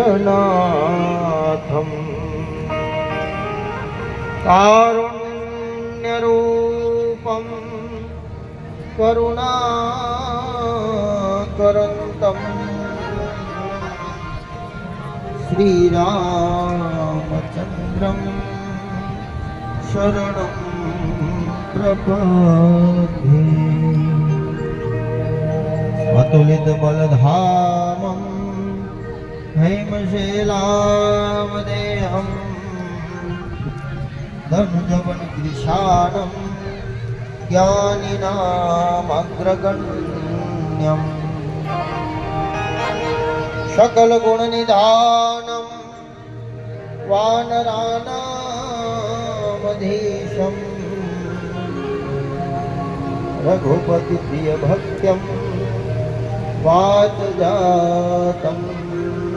વિશ્વનાથમ કારુણ્યરૂપમ કરુણાકરંતમ શ્રીરામચંદ્રમ શરણમ પ્રપદ્યે અતુલિત हैमशैलामदेहं दर्जवनग्रिशानं ज्ञानिनामग्रगण्यम् सकलगुणनिधानं वानराणामधीशम् रघुपतिप्रियभक्त्यं वातजातम्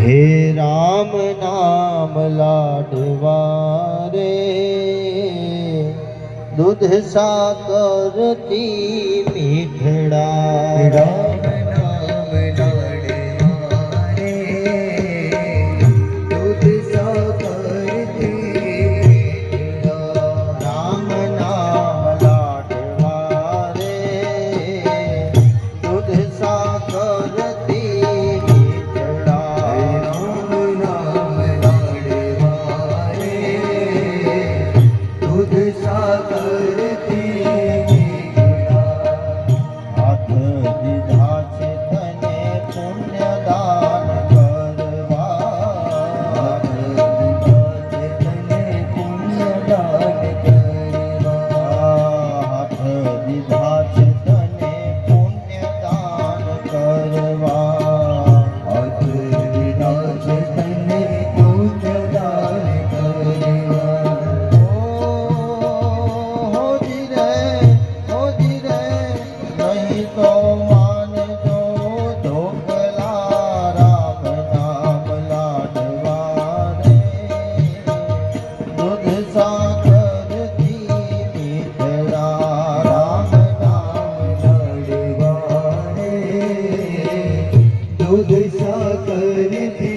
हे राम नाम लाडवारे दूध साकरती मीठड़ा ઉધસા કરતી